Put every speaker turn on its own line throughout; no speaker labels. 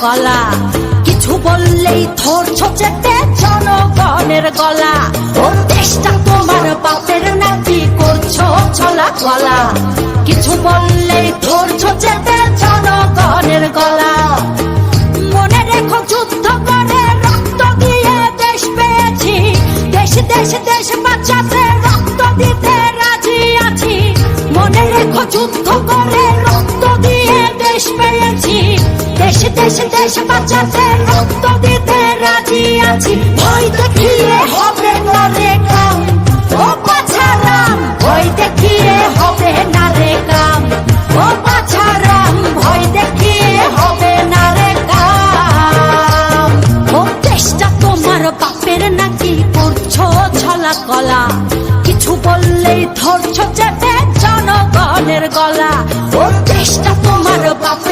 কলা কিছু বললেই ধরছো চেপে জনগণের গলা। ও দেশটা তোমার বাপের নাকি করছ ছলা কলা কিছু বললেই ধরছো চেপে জনগণের গলা। মনে রেখো যুদ্ধ করে রক্ত দিয়ে দেশ পেয়েছি। দেশ দেশ দেশ বাঁচাতে রক্ত দিতে রাজি আছি। মনে রেখো যুদ্ধ দেশ দেশ বাঁচাতে রক্ত দিতে রাজি আছি। ভয় দেখিয়ে হবে না কাম। ও পাছারাম ভয় দেখিয়ে হবে না কাম। ও পাছারাম ভয় দেখিয়ে হবে না রে কাম। ও চেষ্টা তোমার বাপের নাকি করছ ছলা কলা? কিছু বললেই ধরছো চেপে জনগণের গলা। ও চেষ্টা তোমার বাপের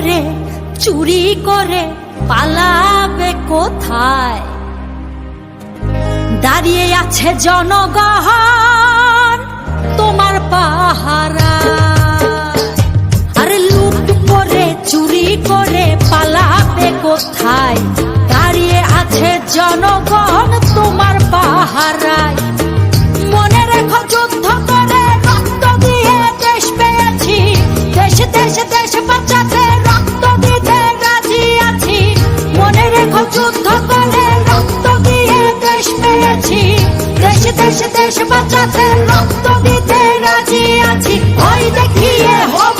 করে, চুরি করে, পালাবে কোথায়? দাঁড়িয়ে আছে জনগণ, তোমার পাহারা। আরে লুট করে, চুরি করে, পালাবে কোথায়? দাঁড়িয়ে আছে জনগণ, তোমার পাহারায়। মনে রেখো যুদ্ধ দেশ দেশ দেশ বাঁচাতে রক্ত দিতে রাজি আছি। ওই দেখিয়ে হবে